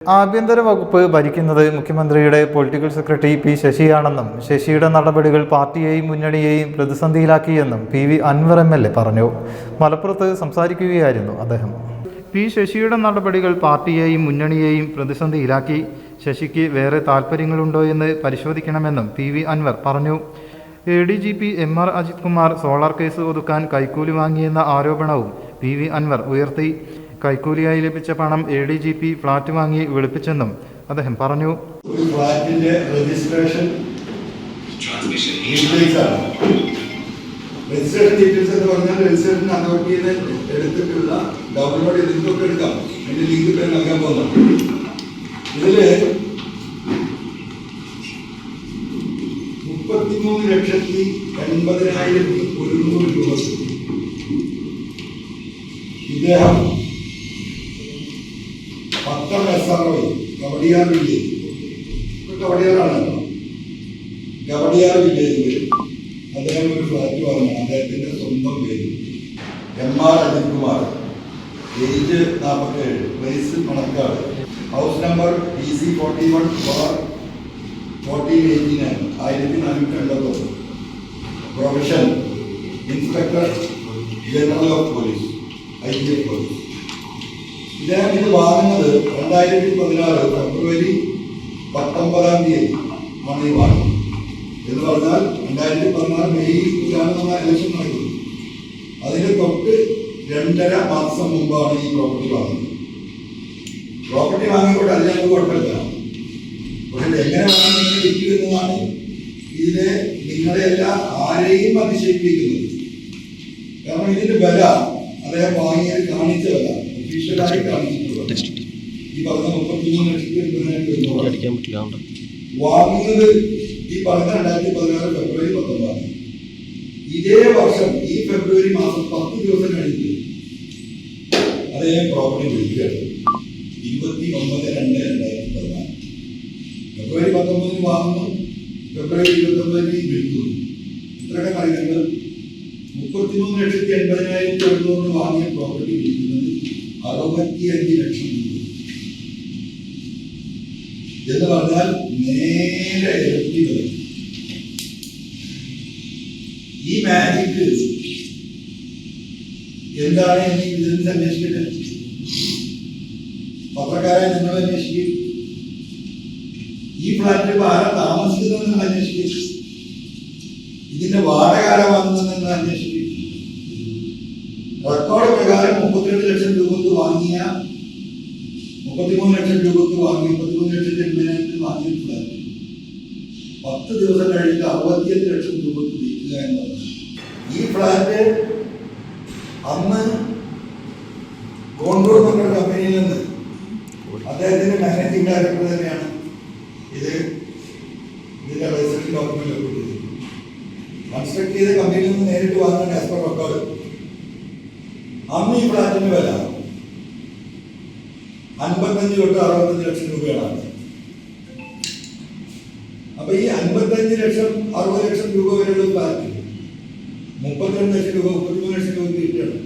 ആഭ്യന്തര വകുപ്പ് ഭരിക്കുന്നത് മുഖ്യമന്ത്രിയുടെ പൊളിറ്റിക്കൽ സെക്രട്ടറി പി ശശിയാണെന്നും ശശിയുടെ നടപടികൾ പാർട്ടിയെയും മുന്നണിയെയും പ്രതിസന്ധിയിലാക്കിയെന്നും P V Anvar M L A പറഞ്ഞു. മലപ്പുറത്ത് സംസാരിക്കുകയായിരുന്നു അദ്ദേഹം. പി ശശിയുടെ നടപടികൾ പാർട്ടിയെയും മുന്നണിയെയും പ്രതിസന്ധിയിലാക്കി. ശശിക്ക് വേറെ താല്പര്യങ്ങളുണ്ടോ എന്ന് പരിശോധിക്കണമെന്നും പി വി അൻവർ പറഞ്ഞു. A D G P M R Ajith Kumar solar case ഒതുക്കാൻ കൈക്കൂലി വാങ്ങിയെന്ന ആരോപണവും പി വി അൻവർ ഉയർത്തി. കൈക്കൂലിയായി ലഭിച്ച പണം A D G P flat വാങ്ങി വെളുപ്പിച്ചെന്നും അദ്ദേഹം പറഞ്ഞു. രജിസ്ട്രേഷൻ രജിസ്ട്രേഷൻ ഡീറ്റെയിൽസ് എന്ന് പറഞ്ഞാൽ രജിസ്ട്രേഷൻ അതോറിറ്റിയിൽ എടുത്തിട്ടുള്ള ഡൗൺലോഡ് ചെയ്ത് ഇതൊക്കെ എടുക്കാം. അതിന്റെ ലിങ്ക് പേര് നൽകാൻ പോകുന്നുണ്ട് ഇതിൽ മുപ്പത്തിമൂന്ന് ലക്ഷത്തി എൺപതിനായിരത്തി ഒരുന്നൂറ് രൂപ. ഇദ്ദേഹം പത്തം S R O Kawdiar village ഇപ്പൊ കവടിയാറാണല്ലോ കവടിയാർ വില്ലേജിൽ അദ്ദേഹം ഒരു ഫ്ലാറ്റ് വാങ്ങി അദ്ദേഹത്തിന്റെ സ്വന്തം പേര് എം ആർ അജിത്കുമാർ. ഏജ് നാൽപ്പത്തേഴ് place Manacaud house number D C forty one bar fourteen eighty nine ആയിരത്തി നാനൂറ്റി എൺപത്തൊന്ന് profession inspector general of police I G police. ഇദ്ദേഹം ഇത് വാങ്ങുന്നത് രണ്ടായിരത്തി പതിനാറ് ഫെബ്രുവരി പത്തൊമ്പതാം തീയതി ആണ് ഈ വാങ്ങുന്നത് എന്ന് പറഞ്ഞാൽ രണ്ടായിരത്തി പതിനാറ് മെയ്യിലാണ് നമ്മൾ ഇലക്ഷൻ നടക്കുന്നത് അതിന് തൊട്ട് രണ്ടര മാസം മുമ്പാണ് ഈ പ്രോപ്പർട്ടി വാങ്ങുന്നത്. പ്രോപ്പർട്ടി വാങ്ങിക്കൊണ്ട് അത് ഞങ്ങൾക്ക് കുഴപ്പമില്ല. പക്ഷെ എങ്ങനെ വാങ്ങി വിൽക്കും എന്നതാണ് ഇതിനെ നിങ്ങളെയല്ല ആരെയും അതിശയിപ്പിക്കുന്നത് കാരണം ഇതിന്റെ വില അദ്ദേഹം വാങ്ങിയത് കാണിച്ച വില അടിക്കാൻ പറ്റില്ല വാങ്ങുന്നത് ഈ പറഞ്ഞ രണ്ടായിരത്തി പതിനാറ് ഫെബ്രുവരി പത്തൊമ്പതാണ് ഇതേ വർഷം ഈ ഫെബ്രുവരി മാസം പത്ത് ദിവസം കഴിഞ്ഞിട്ട് അതേ പ്രോപ്പർട്ടി വിളിക്കുകയാണ് ഇരുപത്തി ഒമ്പത് രണ്ട് രണ്ടായിരത്തി പതിനാല് ഫെബ്രുവരി പത്തൊമ്പതിന് വാങ്ങുന്നു ഫെബ്രുവരി ഇരുപത്തി ഒമ്പതിന് വിൽക്കുന്നു ഇത്രയൊക്കെ കാര്യങ്ങൾ മുപ്പത്തിമൂന്ന് ലക്ഷത്തി എൺപതിനായിരത്തി എഴുന്നൂറിന് വാങ്ങിയ പ്രോപ്പർട്ടി വിൽക്കുന്നത് അറുപത്തിയഞ്ച് ലക്ഷം രൂപ. എന്ന് പറഞ്ഞാൽ നേരെ ഇരട്ടി വരും. ഈ മാജിക് എന്താണ് എന്ന് വിജിലൻസ് അന്വേഷിക്കട്ടെ പത്രക്കാരെ നിങ്ങൾ അന്വേഷിക്കും. ഈ ഫ്ലാറ്റിൽ ഇപ്പൊ ആരാ താമസിക്കുന്നത് നിങ്ങൾ അന്വേഷിക്കും. ഇതിന്റെ വാടക ആരാ നിങ്ങൾ അന്വേഷിക്കും. പ്രകാരം മുപ്പത്തിരണ്ട് ലക്ഷം രൂപക്ക് വാങ്ങിയ മുപ്പത്തിമൂന്ന് ലക്ഷം രൂപക്ക് വാങ്ങി മുപ്പത്തിമൂന്ന് ലക്ഷത്തി എൺപതിനായിരത്തിൽ വാങ്ങിയ ഫ്ലാറ്റ് പത്ത് ദിവസം കഴിഞ്ഞിട്ട് അറുപത്തിയഞ്ച് ലക്ഷം രൂപക്ക് വിൽക്കുക എന്നുള്ളത്. ഈ ഫ്ലാറ്റ് അന്ന് കോൺഗ്രോ നമ്മുടെ കമ്പനിയിൽ നിന്ന് അദ്ദേഹത്തിന്റെ മാനേജിംഗ് ഡയറക്ടർ തന്നെയാണ് ഇത് ഇതിന്റെ രജിസ്ട്രേഷൻ ഡോക്യുമെന്റ് കൺസ്ട്രക്ട് ചെയ്ത കമ്പനിയിൽ നിന്ന് നേരിട്ട് വാങ്ങുന്ന ആസ് റെക്കോർഡ് അന്ന് ഈ ഫ്ലാറ്റിന് വില അൻപത്തഞ്ച് തൊട്ട് അറുപത്തഞ്ച് ലക്ഷം രൂപയാണ്. അപ്പൊ ഈ അൻപത്തഞ്ച് ലക്ഷം അറുപത് ലക്ഷം രൂപ വരെയുള്ള ഫ്ലാറ്റ് മുപ്പത്തിരണ്ട് ലക്ഷം രൂപ മുപ്പത്തിമൂന്ന് ലക്ഷം രൂപ കിട്ടണം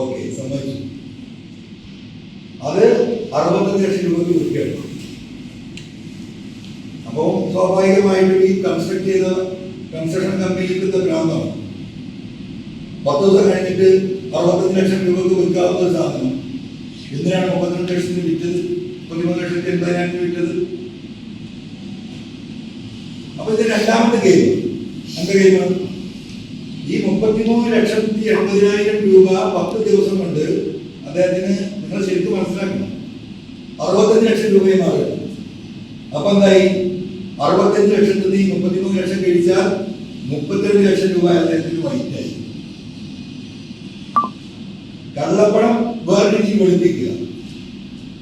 ഓക്കെ സമ്മതിച്ചു. അത് അറുപത്തഞ്ച് ലക്ഷം രൂപ വിൽക്കുകയാണ് അപ്പോൾ സ്വാഭാവികമായിട്ടും ഈ കൺസ്ട്രക്ട് ചെയ്ത കൺസ്ട്രക്ഷൻ കമ്പനിയിൽ കിട്ടുന്ന ഭ്രാന്താണ്. പത്ത് ദിവസം കഴിഞ്ഞിട്ട് അറുപത്തഞ്ച് ലക്ഷം രൂപക്ക് വിൽക്കാവുന്ന ഒരു സാധനം. എന്തിനാണ് മുപ്പത്തിരണ്ട് ലക്ഷത്തിന് വിറ്റത്? പതിമൂന്ന് ലക്ഷത്തി എൺപതിനായിരത്തിന് വിറ്റത്? അപ്പൊ ഇത് രണ്ടാമത്തെ ഗെയിം എന്റെ ഗെയിമാണ് ഈ മുപ്പത്തിമൂന്ന് ലക്ഷത്തി എൺപതിനായിരം രൂപ പത്ത് ദിവസം കൊണ്ട് അദ്ദേഹത്തിന് നിങ്ങൾ ശരിക്കും മനസ്സിലാക്കണം. അറുപത്തഞ്ച് ലക്ഷം രൂപയെ മാറി അപ്പൊ എന്തായി? അറുപത്തഞ്ച് ലക്ഷത്തിൽ നിന്ന് മുപ്പത്തിമൂന്ന് ലക്ഷം കഴിച്ചാൽ മുപ്പത്തിരണ്ട് ലക്ഷം രൂപ അദ്ദേഹത്തിന് വൈറ്റായി വെളുപ്പിക്കുക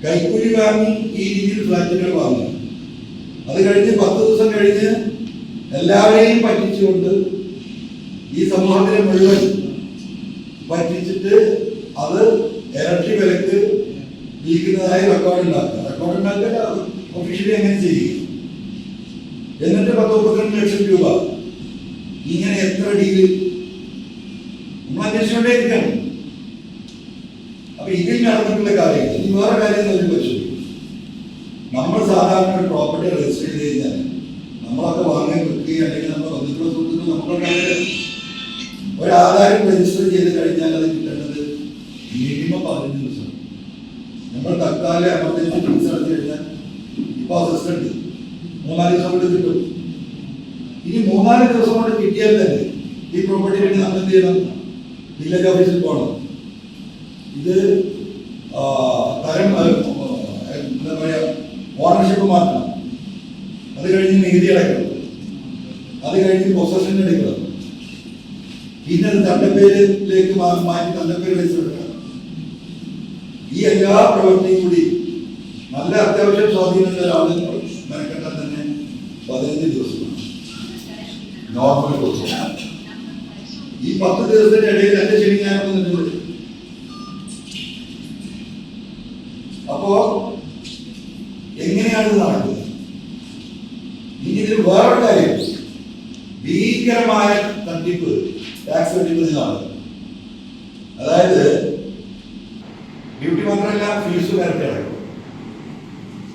കൈക്കൂലി വാങ്ങി ഈ രീതിയിൽ ഫ്ലാറ്റുകൾ വാങ്ങുക അത് കഴിഞ്ഞ് പത്ത് ദിവസം കഴിഞ്ഞ് എല്ലാവരെയും പറ്റിച്ചുകൊണ്ട് ഈ സമൂഹത്തിനെ മുഴുവൻ പറ്റിച്ചിട്ട് അത് ഇരട്ടി വിലക്ക് വിൽക്കുന്നതായി റെക്കോർഡ് ഉണ്ടാക്കുക. റെക്കോർഡ് ഉണ്ടാക്കുക ഒഫീഷ്യലി എങ്ങനെ ചെയ്യുക എന്നിട്ട് പത്ത് മുപ്പത്തിരണ്ട് ലക്ഷം രൂപ. ഇങ്ങനെ എത്ര ഡീൽ നമ്മൾ അന്വേഷിച്ചുകൊണ്ടേ ഇരിക്കണം ഇതിൽ നടന്നിട്ടുള്ള കാര്യം ഇനി വേറെ കാര്യം നമ്മൾ സാധാരണ ഒരു പ്രോപ്പർട്ടി രജിസ്റ്റർ ചെയ്ത് കഴിഞ്ഞാൽ നമ്മളൊക്കെ വാങ്ങാൻ വിൽക്കുകയും അല്ലെങ്കിൽ നമ്മൾ വന്നിട്ടുള്ള സുഹൃത്തുക്കൾ നമ്മളൊക്കെ ഒരാധാരം ഒരു രജിസ്റ്റർ ചെയ്ത് കഴിഞ്ഞാൽ അത് കിട്ടേണ്ടത് മിനിമം പതിനഞ്ച് ദിവസം. നമ്മൾ തൽക്കാലം അമ്പത്തഞ്ച് ഫീസ് അടച്ചു കഴിഞ്ഞാൽ ഇപ്പോൾ അസിസ്റ്റന്റ് മൂന്നാൽ ദിവസം കൊണ്ട് കിട്ടും. ഇനി മൂന്നാൽ ദിവസം കൊണ്ട് കിട്ടിയാൽ തന്നെ ഈ പ്രോപ്പർട്ടി വേണ്ടി നമ്മൾ എന്ത് ചെയ്യണം? വില്ലേജ് ഓഫീസിൽ പോകണം. ഇത് ആ, തരം ആ, എന്താ പറയാ ഓണർഷിപ്പ് മാറ്റണം അത് കഴിഞ്ഞ് നികുതി അടയ്ക്കണം. അത് കഴിഞ്ഞ് പൊസഷൻ എടുക്കണം പിന്നെ തന്റെ പേരിലേക്ക് മാറ്റി തന്റെ പേര് എടുക്കണം ഈ എല്ലാ പ്രവൃത്തിയും കൂടി നല്ല അത്യാവശ്യം സ്വാധീനമുള്ള ഒരാളെ മെനക്കെട്ടാൽ തന്നെ പതിനഞ്ച് ദിവസമാണ്. നോർമൽ ദിവസം ഈ പത്ത് ദിവസത്തിന്റെ ഇടയിൽ എന്റെ ശരി വന്നിട്ടുണ്ട് അപ്പോ ഇത് ഇനി ഇതിൽ വേറൊരു കാര്യം. ഭീകരമായ തട്ടിപ്പ് ടാക്സ് അതായത് ഡ്യൂട്ടി മാത്രമല്ല ഫീസ് നേരത്തെ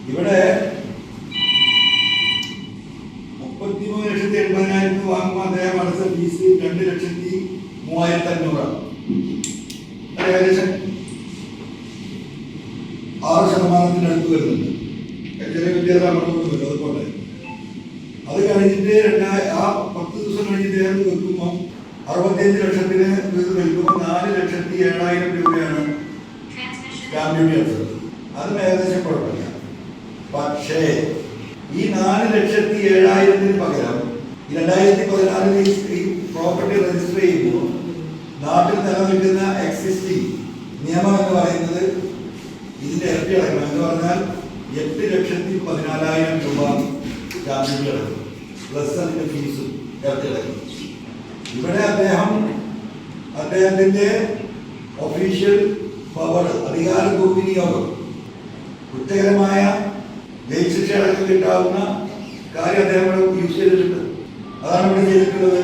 ഇവിടെ മുപ്പത്തിമൂന്ന് ലക്ഷത്തി എൺപതിനായിരത്തി വാങ്ങുമ്പോൾ അദ്ദേഹം അടച്ച ഫീസ് രണ്ട് ലക്ഷത്തി മൂവായിരത്തി അഞ്ഞൂറാണ് അത് ഏകദേശം ആറ് ശതമാനത്തിന് അടുത്ത് വരുന്നുണ്ട് ചെറിയ വ്യത്യാസം അങ്ങോട്ടും വരും അതുപോലെ അത് കഴിഞ്ഞിട്ട് രണ്ടായ ആ പത്ത് ദിവസം കഴിഞ്ഞിട്ട് ഏത് വെക്കുമ്പോൾ അറുപത്തിയഞ്ച് ലക്ഷത്തിന് ഇത് വിൽക്കുമ്പോൾ നാല് ലക്ഷത്തി ഏഴായിരം രൂപയാണ് സ്റ്റാമ്പ് ഡ്യൂട്ടി അടച്ചത് അതും. ഏകദേശം കുഴപ്പമില്ല. പക്ഷേ ഈ നാല് ലക്ഷത്തി ഏഴായിരത്തിന് പകരം രണ്ടായിരത്തി പതിനാലിൽ ഈ പ്രോപ്പർട്ടി രജിസ്റ്റർ ചെയ്യുമ്പോൾ നാട്ടിൽ നിലനിൽക്കുന്ന എക്സിസ്റ്റിംഗ് നിയമം എന്ന് പറയുന്നത് ഇതിന്റെ ഇരട്ടി അടക്കണം എന്ന് പറഞ്ഞാൽ എട്ട് ലക്ഷത്തി പതിനാലായിരം രൂപ സ്റ്റാമ്പ് ഡ്യൂട്ടി അടക്കും. പ്ലസ് അതിന്റെ ഫീസും ഇരട്ടി അടക്കും. ഇവിടെ അദ്ദേഹം അദ്ദേഹത്തിന്റെ ഒഫീഷ്യൽ പവർ അധികാര ദുർവിനിയോഗം കുറ്റകരമായ ജയിൽ ശിക്ഷ അടക്കം കിട്ടാവുന്ന കാര്യം അദ്ദേഹം യൂസ് ചെയ്തിട്ടുണ്ട്. അതാണ് ഇവിടെ ചെയ്തിട്ടുള്ളത്.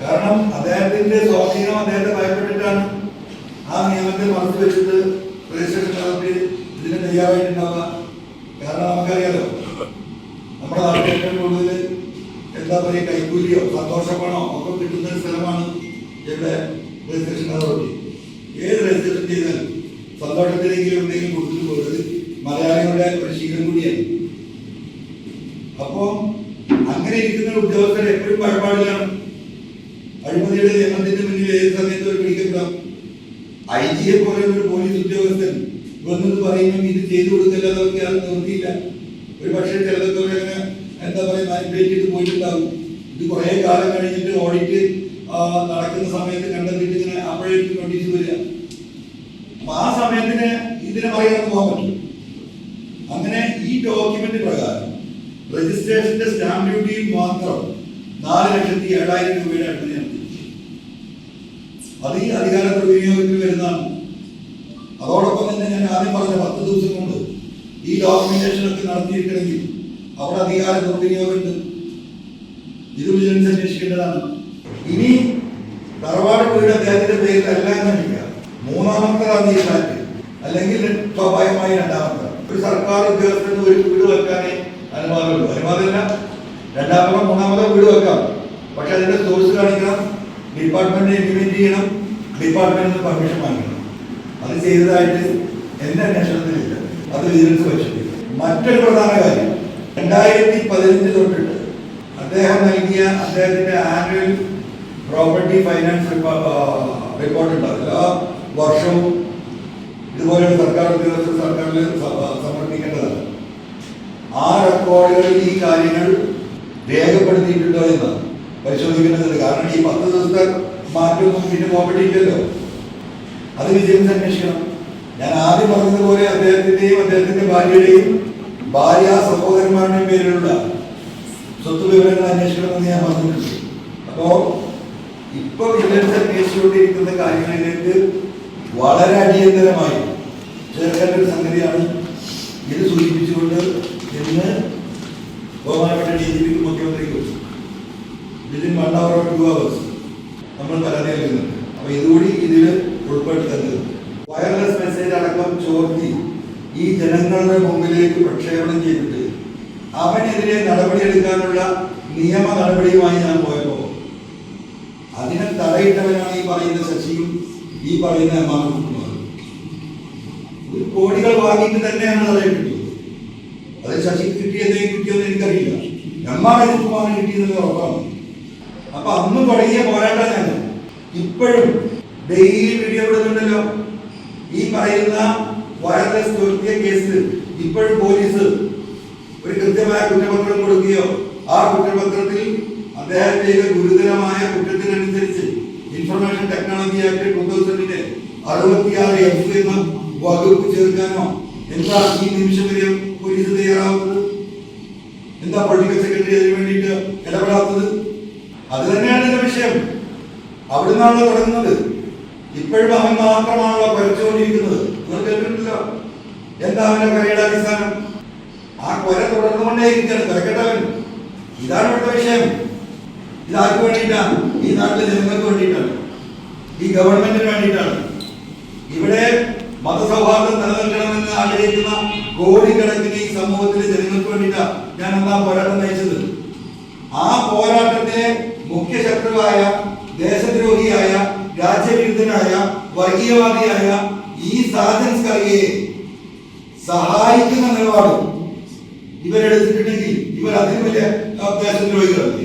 കാരണം അദ്ദേഹത്തിന്റെ സ്വാധീനം അദ്ദേഹത്തെ ഭയപ്പെട്ടിട്ടാണ് ആ നിയമത്തെ മറച്ചു വെച്ചിട്ട് രജിസ്ട്രേഷൻ ഇതിന് തയ്യാറായിട്ടുണ്ടാവുക. കാരണം നമുക്കറിയാലോ നമ്മുടെ നാട്ടിൽ ഏറ്റവും എന്താ പറയുക കൈക്കൂലിയോ സന്തോഷപ്പണോ ഒക്കെ കിട്ടുന്ന സ്ഥലമാണ് ഇവിടെ രജിസ്ട്രേഷൻ അതോറിറ്റി ഏത് രജിസ്ട്രേഷൻ ചെയ്താലും സന്തോഷത്തിലെങ്കിലും എന്തെങ്കിലും കൊടുത്തിട്ട് പോകുന്നത് മലയാളികളുടെ ഒരു കൂടിയാണ്. അപ്പോ അങ്ങനെ ഇരിക്കുന്ന ഉദ്യോഗസ്ഥർ എപ്പോഴും ഭയപ്പാടിലാണ് അഴിമതിയുടെ നിയമത്തിന്റെ മുന്നിൽ ഏത് സമയത്ത് ഒരു പിടിക്കപ്പെടാം. ഐ ജിയെ പോലെ ഒരു പോലീസ് ഉദ്യോഗസ്ഥൻ വന്നത് പറയുമ്പോൾ ഇത് ചെയ്തു കൊടുക്കില്ല എന്നൊക്കെ അത് നിർത്തിയില്ല ഒരു പക്ഷേ ചിലതൊക്കെ ഒരു അങ്ങനെ എന്താ പറയുക മാനിപ്പുലേറ്റ് ചെയ്ത് പോയിട്ടുണ്ടാവും ഇത് കുറേ കാലം കഴിഞ്ഞിട്ട് ഓഡിറ്റ് നടക്കുന്ന സമയത്ത് കണ്ടെത്തിയിട്ട് ഇങ്ങനെ അപ്പോഴേക്കും നോട്ടീസ് വരിക. അപ്പൊ ആ സമയത്തിന് ഇതിനെ പറയാൻ പോകാൻ പറ്റും. അങ്ങനെ ഈ ഡോക്യുമെന്റ് പ്രകാരം രജിസ്ട്രേഷന്റെ സ്റ്റാമ്പ് ഡ്യൂട്ടിയിൽ മാത്രം നാല് ലക്ഷത്തി ഏഴായിരം രൂപയുടെ അടുത്ത് ഞാൻ അത് ഈ അധികാര ദുർവിനിയോഗത്തിൽ വരുന്നതാണ്. അതോടൊപ്പം തന്നെ ഞാൻ ആദ്യം പറഞ്ഞ പത്ത് ദിവസം കൊണ്ട് ഈ ഡോക്യുമെന്റേഷൻ ഒക്കെ നടത്തിയിട്ടുണ്ടെങ്കിൽ അവിടെ അധികാര ദുർവിനിയോഗമുണ്ട് ഇത് വിജിലൻസ് അന്വേഷിക്കേണ്ടതാണ്. ഇനി തറവാട് വീട് അദ്ദേഹത്തിന്റെ പേരിൽ അല്ല മൂന്നാമത്തതാണ് ഈ ഫ്ലാറ്റ് അല്ലെങ്കിൽ സ്വാഭാവികമായി രണ്ടാമത്തെ ഒരു സർക്കാർ ഉദ്യോഗസ്ഥന് ഒരു വീട് വെക്കാനേ അനുവാദമുള്ളൂ. അനുവാദമില്ല. രണ്ടാമതോ മൂന്നാമതോ വീട് വെക്കാം. പക്ഷെ അതിന്റെ സോഴ്സ് കാണിക്കണം. ഡിപ്പാർട്ട്മെന്റ് ഇംപ്ലിമെന്റ് ചെയ്യണം. ഡിപ്പാർട്ട്മെന്റിന് പെർമിഷൻ വാങ്ങിക്കണം. അത് ചെയ്തതായിട്ട് എന്റെ അന്വേഷണത്തിലില്ല. അത് വിജിലൻസ് വെച്ചിട്ട് മറ്റൊരു പ്രധാന കാര്യം. രണ്ടായിരത്തി പതിനഞ്ച് തൊട്ടിട്ട് അദ്ദേഹം നൽകിയ അദ്ദേഹത്തിന്റെ ആനുവൽ പ്രോപ്പർട്ടി ഫൈനാൻസ് റിപ്പോർട്ട് ഉണ്ടാവില്ല വർഷവും ഇതുപോലെ സർക്കാർ ഉദ്യോഗസ്ഥർ സർക്കാരിൽ സമർപ്പിക്കേണ്ടതാണ്. ആ റെക്കോർഡുകളിൽ ഈ കാര്യങ്ങൾ രേഖപ്പെടുത്തിയിട്ടുണ്ടോ എന്ന് പരിശോധിക്കേണ്ടതുണ്ട്. കാരണം ഈ പത്ത് ദിവസത്തെ മാറ്റമൊന്നും പിന്നെ പോകാൻ പറ്റിയില്ലല്ലോ അത് വിജയം അന്വേഷിക്കണം. ഞാൻ ആദ്യം പറഞ്ഞതുപോലെ അദ്ദേഹത്തിന്റെയും അദ്ദേഹത്തിന്റെ ഭാര്യയുടെയും ഭാര്യ സഹോദരന്മാരുടെയും പേരിലുള്ള സ്വത്ത് വിവരങ്ങൾ അന്വേഷിക്കണമെന്ന് ഞാൻ പറഞ്ഞിട്ടുണ്ട്. അപ്പോ ഇപ്പൊ വിജിലൻസ് അന്വേഷിച്ചുകൊണ്ടിരിക്കുന്ന കാര്യങ്ങളിലേക്ക് വളരെ അടിയന്തരമായി ചേർക്കേണ്ട ഒരു സംഗതിയാണ് ഇത് സൂചിപ്പിച്ചുകൊണ്ട് ഇന്ന് ബഹുമാനപ്പെട്ട ഡി ജി പിക്ക് മുഖ്യമന്ത്രിക്കും within one hour two hours നമ്മൾ പരാതി നൽകുന്നുണ്ട്. അപ്പൊ ഇതുകൂടി ഇതിൽ ഉൾപ്പെടുത്തരുത് വയർലെസ് മെസ്സേജ് അടക്കം ചോർത്തി ഈ ജനങ്ങളുടെ മുമ്പിലേക്ക് പ്രക്ഷേപണം ചെയ്തിട്ട് അവനെതിരെ നടപടിയെടുക്കാനുള്ള നിയമ നടപടിയുമായി ഞാൻ പോയപ്പോ അതിനെ തടയിട്ടവനാണ് ഈ പറയുന്ന ശശിയും ഈ പറയുന്ന എം ആർ കുമാറും. ഒരു കോടികൾ വാങ്ങിയിട്ട് തന്നെയാണ് തടയിട്ടത് അത് ശശിക്ക് കിട്ടിയതേ കിട്ടിയെന്ന് എനിക്കറിയില്ല. എം ആർ കിട്ടിയതെന്ന് ഉറപ്പാണ്. അപ്പൊ അന്ന് തുടങ്ങിയ പോരാട്ടം ഞാൻ ഇപ്പോഴും ഡെയിലി വീഡിയോ ഇടുന്നുണ്ടല്ലോ. ഈ പറയുന്ന വയർലെസ് ചോദ്യ കേസിൽ ഇപ്പോഴും പോലീസ് ഒരു കൃത്യമായ കുറ്റപത്രം കൊടുക്കുകയോ ആ കുറ്റപത്രത്തിൽ അദ്ദേഹം ഗുരുതരമായ കുറ്റത്തിനനുസരിച്ച് ഇൻഫർമേഷൻ ടെക്നോളജി ആക്ട് ടൂ തൗസൻഡിന്റെ അറുപത്തിയാറ് എഫ് എന്ന വകുപ്പ് ചേർക്കാനോ എന്താ ഈ നിമിഷം വരെ പോലീസ് തയ്യാറാവുന്നത്? എന്താ പൊളിറ്റിക്കൽ സെക്രട്ടറി അതിന് വേണ്ടിയിട്ട് ഇടപെടാത്തത്? അത് തന്നെയാണ് എന്റെ വിഷയം. അവിടുന്നാണ് തുടങ്ങുന്നത്. ഇപ്പോഴും അവൻ മാത്രമാണല്ലോ കൊരച്ചുകൊണ്ടിരിക്കുന്നത് നിങ്ങൾ കേട്ടിട്ടില്ലോ? എന്താ അവന്റെ കരയുടെ അടിസ്ഥാനം? ആ കൊര തുടർന്നുകൊണ്ടേയിരിക്കുകയാണ്. തിരക്കട്ടവൻ. ഇതാണ് ഇവിടുത്തെ വിഷയം. ഇതാർക്ക് വേണ്ടിയിട്ടാണ്? ഈ നാട്ടിലെ ജനങ്ങൾക്ക് വേണ്ടിയിട്ടാണ്. ഈ ഗവൺമെന്റിന് വേണ്ടിയിട്ടാണ്. ഇവിടെ മതസൗഹാർദ്ദം നിലനിൽക്കണമെന്ന് ആഗ്രഹിക്കുന്ന കോടിക്കണക്കിന് ഈ സമൂഹത്തിലെ ജനങ്ങൾക്ക് വേണ്ടിയിട്ടാണ് ഞാൻ എന്താ പോരാട്ടം നയിച്ചത്? ആ പോരാട്ടത്തിലെ മുഖ്യ ശത്രുവായ ദേശദ്രോഹിയായ രാജ്യവിരുദ്ധനായ വർഗീയവാദിയായ ഈ സാധനസ്കാരിയെ സഹായിക്കുന്ന നിലപാട് ഇവരെടുത്തിട്ടുണ്ടെങ്കിൽ ഇവർ അതിന് വലിയ ദേശദ്രോഹികളല്ലേ